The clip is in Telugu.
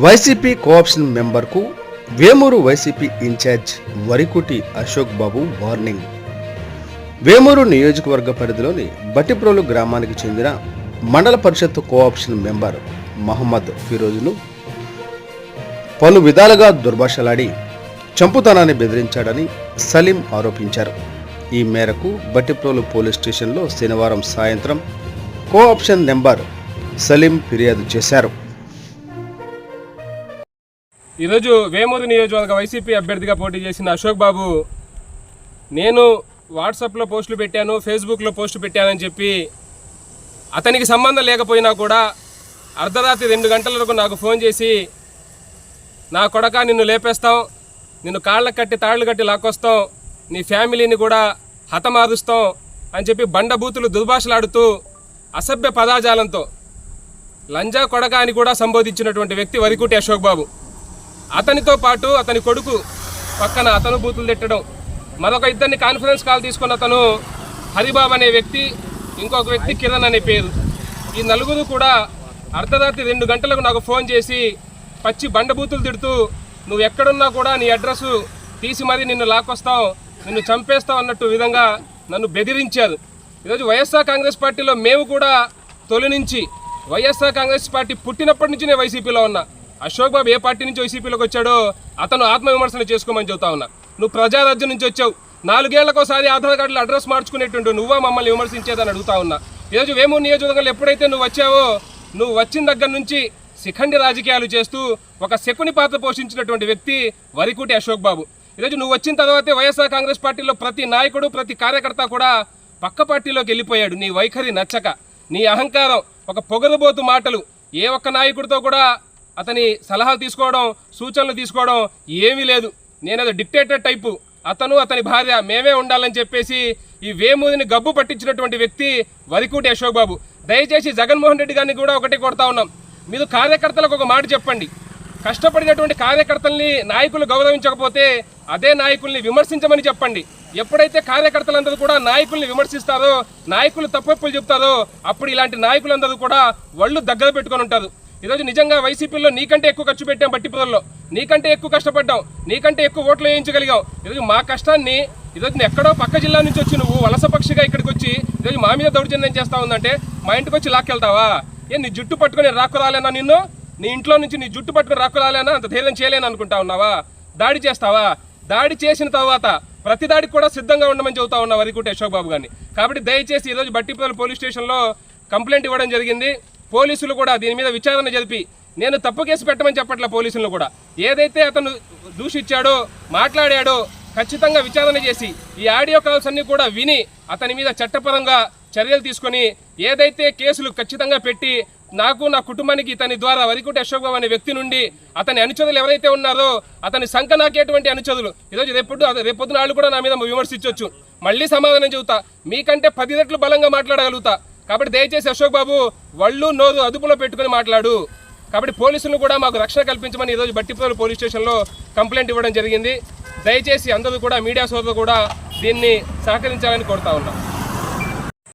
వైసీపీ కోఆప్షన్ మెంబర్కు Vemuru YCP incharge Varikuti Ashok Babu warning. Vemuru నియోజకవర్గ పరిధిలోని బటిప్రోలు గ్రామానికి చెందిన మండల పరిషత్ కోఆప్షన్ మెంబర్ మహమ్మద్ ఫిరోజ్ను పలు విధాలుగా దుర్భాషలాడి చంపుతానని బెదిరించాడని సలీం ఆరోపించారు. ఈ మేరకు బట్టిప్రోలు పోలీస్ స్టేషన్లో శనివారం సాయంత్రం కోఆప్షన్ నెంబర్ సలీం ఫిర్యాదు చేశారు. ఈరోజు వేమూరు నియోజకవర్గ వైసీపీ అభ్యర్థిగా పోటీ చేసిన అశోక్ బాబు నేను వాట్సాప్లో పోస్టులు పెట్టాను ఫేస్బుక్లో పోస్టు పెట్టానని చెప్పి అతనికి సంబంధం లేకపోయినా కూడా అర్ధరాత్రి రెండు గంటల వరకు నాకు ఫోన్ చేసి నా కొడక నిన్ను లేపేస్తాం నిన్ను కాళ్ళకు కట్టి తాళ్ళు కట్టి లాక్కొస్తాం నీ ఫ్యామిలీని కూడా హతమారుస్తాం అని చెప్పి బండబూతులు దుర్భాషలాడుతూ అసభ్య పదాజాలంతో లంజా కొడక అని కూడా సంబోధించినటువంటి వ్యక్తి వరికుటి అశోక్ బాబు. అతనితో పాటు అతని కొడుకు పక్కన అతను బూతులు తిట్టడం. మరొక ఇద్దరిని కాన్ఫరెన్స్ కాల్ తీసుకున్న అతను హరిబాబు అనే వ్యక్తి ఇంకొక వ్యక్తి కిరణ్ అనే పేరు. ఈ నలుగురు కూడా అర్ధరాత్రి రెండు గంటలకు నాకు ఫోన్ చేసి పచ్చి బండబూతులు తిడుతూ నువ్వు ఎక్కడున్నా కూడా నీ అడ్రస్ తీసి మరీ నిన్ను లాక్కొస్తాం నిన్ను చంపేస్తాం అన్నట్టు విధంగా నన్ను బెదిరించారు. ఈరోజు వైఎస్ఆర్ కాంగ్రెస్ పార్టీలో మేము కూడా తొలి నుంచి వైఎస్ఆర్ కాంగ్రెస్ పార్టీ పుట్టినప్పటి నుంచి నేను వైసీపీలో ఉన్నా. అశోక్ బాబు ఏ పార్టీ నుంచి వైసీపీలోకి వచ్చాడో అతను ఆత్మవిమర్శన చేసుకోమని చెబుతా ఉన్నా. నువ్వు ప్రజారాజ్యం నుంచి వచ్చావు. నాలుగేళ్ళకోసారి ఆధార్ కార్డులో అడ్రస్ మార్చుకునేటువంటి నువ్వా మమ్మల్ని విమర్శించేదని అడుగుతా ఉన్నా. ఈరోజు వేమూరు నియోజకవర్గంలో ఎప్పుడైతే నువ్వు వచ్చావో నువ్వు వచ్చిన దగ్గర నుంచి శిఖండి రాజకీయాలు చేస్తూ ఒక శకుని పాత్ర పోషించినటువంటి వ్యక్తి వరికుటి అశోక్ బాబు. ఈరోజు నువ్వు వచ్చిన తర్వాతే వైఎస్ఆర్ కాంగ్రెస్ పార్టీలో ప్రతి నాయకుడు ప్రతి కార్యకర్త కూడా పక్క పార్టీలోకి వెళ్ళిపోయాడు. నీ వైఖరి నచ్చక నీ అహంకారం ఒక పొగరుబోతు మాటలు ఏ ఒక్క నాయకుడితో కూడా అతని సలహాలు తీసుకోవడం సూచనలు తీసుకోవడం ఏమీ లేదు. నేనది డిక్టేటర్ టైపు అతను అతని భార్య మేమే ఉండాలని చెప్పేసి ఈ వేమూదిని గబ్బు పట్టించినటువంటి వ్యక్తి వరికూటి అశోక్ బాబు. దయచేసి జగన్మోహన్ రెడ్డి గారిని కూడా ఒకటి కొడతా ఉన్నాం. మీరు కార్యకర్తలకు ఒక మాట చెప్పండి. కష్టపడినటువంటి కార్యకర్తల్ని నాయకులు గౌరవించకపోతే అదే నాయకుల్ని విమర్శించమని చెప్పండి. ఎప్పుడైతే కార్యకర్తలందరూ కూడా నాయకుల్ని విమర్శిస్తారో నాయకులు తప్పప్పులు చెప్తారో అప్పుడు ఇలాంటి నాయకులందరూ కూడా వాళ్ళు దగ్గర పెట్టుకొని ఉంటారు. ఈరోజు నిజంగా వైసీపీలో నీకంటే ఎక్కువ ఖర్చు పెట్టాం బట్టిపుదల్లో నీకంటే ఎక్కువ కష్టపడ్డాం. నీకంటే ఎక్కువ ఓట్లు వేయించగలిగాం. ఈరోజు మా కష్టాన్ని ఈరోజు ఎక్కడో పక్క జిల్లా నుంచి వచ్చి నువ్వు వలసపక్షిగా ఇక్కడికి వచ్చి ఈరోజు మా మీద దౌర్జన్యం చేస్తా ఉందంటే మా ఇంటికి వచ్చి లాక్కెళ్తావా? ఏ నీ జుట్టు పట్టుకొని రాకు రాలేనా నిన్ను? నీ ఇంట్లో నుంచి నీ జుట్టు పట్టుకుని రాకు రాలేనా అంత ధైర్యం చేయలేను అనుకుంటా ఉన్నావా? దాడి చేస్తావా? దాడి చేసిన తర్వాత ప్రతి దాడికి కూడా సిద్ధంగా ఉండమని చెబుతా ఉన్నా వరికుంటే అశోక్ బాబు గారిని. కాబట్టి దయచేసి ఈరోజు బట్టిపల్లి పోలీస్ స్టేషన్లో కంప్లైంట్ ఇవ్వడం జరిగింది. పోలీసులు కూడా దీని మీద విచారణ జరిపి నేను తప్పు కేసు పెట్టమని చెప్పట్ల పోలీసులను కూడా. ఏదైతే అతను దూషించాడో మాట్లాడాడో ఖచ్చితంగా విచారణ చేసి ఈ ఆడియో కాల్స్ అన్ని కూడా విని అతని మీద చట్టపరంగా చర్యలు తీసుకొని ఏదైతే కేసులు ఖచ్చితంగా పెట్టి నాకు నా కుటుంబానికి ఇతని ద్వారా వరికుటి అశోక్ బాబు అనే వ్యక్తి నుండి అతని అనుచరులు ఎవరైతే ఉన్నారో అతని సంఖ నాకేటువంటి అనుచరులు ఈరోజు రేపొద్దు రేపొద్దున వాళ్ళు కూడా నా మీద విమర్శించవచ్చు మళ్ళీ సమాధానం చెబుతా. మీకంటే పది రెట్లు బలంగా మాట్లాడగలుగుతా. కాబట్టి దయచేసి అశోక్ బాబు వళ్ళు నోరు అదుపులో పెట్టుకుని మాట్లాడు. కాబట్టి పోలీసులు కూడా మాకు రక్షణ కల్పించమని ఈరోజు బట్టిపోలు పోలీస్ స్టేషన్లో కంప్లైంట్ ఇవ్వడం జరిగింది. దయచేసి అందరూ కూడా మీడియా సోదరులు కూడా దీన్ని సహకరించాలని కోరుతా ఉన్నాం.